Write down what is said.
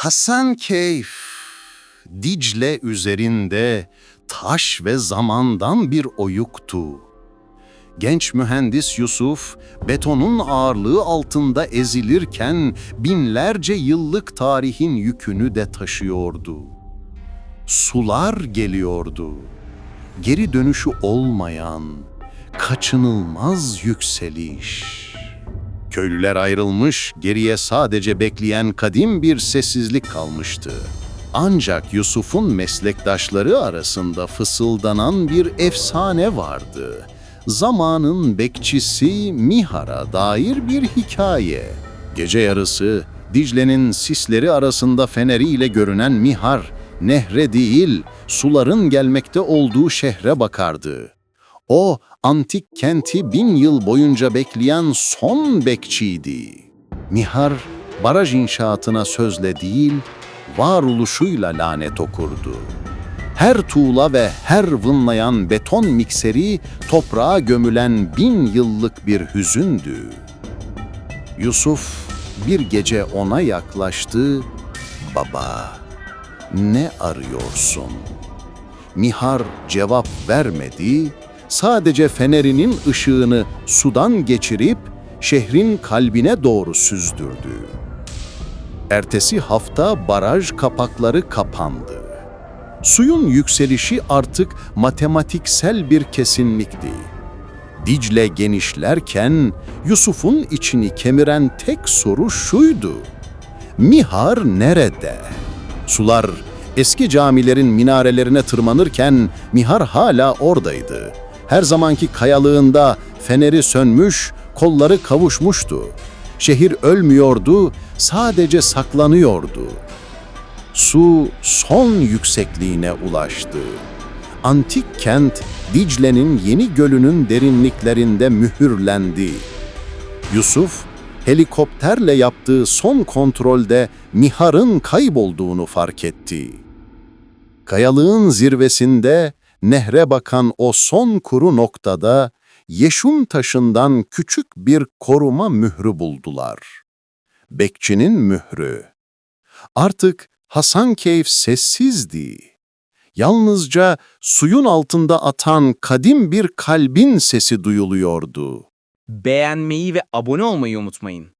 Hasankeyf, Dicle üzerinde taş ve zamandan bir oyuktu. Genç mühendis Yusuf, betonun ağırlığı altında ezilirken binlerce yıllık tarihin yükünü de taşıyordu. Sular geliyordu. Geri dönüşü olmayan, kaçınılmaz yükseliş. Köylüler ayrılmış, geriye sadece bekleyen kadim bir sessizlik kalmıştı. Ancak Yusuf'un meslektaşları arasında fısıldanan bir efsane vardı. Zamanın bekçisi Mihar'a dair bir hikaye. Gece yarısı Dicle'nin sisleri arasında feneriyle görünen Mihar, nehre değil, suların gelmekte olduğu şehre bakardı. O, antik kenti bin yıl boyunca bekleyen son bekçiydi. Mihar, baraj inşaatına sözle değil, varoluşuyla lanet okurdu. Her tuğla ve her vınlayan beton mikseri toprağa gömülen bin yıllık bir hüzündü. Yusuf bir gece ona yaklaştı. Baba, ne arıyorsun? Mihar cevap vermedi, sadece fenerinin ışığını sudan geçirip şehrin kalbine doğru süzdürdü. Ertesi hafta baraj kapakları kapandı. Suyun yükselişi artık matematiksel bir kesinlikti. Dicle genişlerken Yusuf'un içini kemiren tek soru şuydu. Mihar nerede? Sular eski camilerin minarelerine tırmanırken Mihar hala oradaydı. Her zamanki kayalığında feneri sönmüş, kolları kavuşmuştu. Şehir ölmüyordu, sadece saklanıyordu. Su son yüksekliğine ulaştı. Antik kent Dicle'nin yeni gölünün derinliklerinde mühürlendi. Yusuf, helikopterle yaptığı son kontrolde Mihar'ın kaybolduğunu fark etti. Kayalığın zirvesinde nehre bakan o son kuru noktada yeşun taşından küçük bir koruma mührü buldular. Bekçinin mührü. Artık Hasankeyf sessizdi. Yalnızca suyun altında atan kadim bir kalbin sesi duyuluyordu. Beğenmeyi ve abone olmayı unutmayın.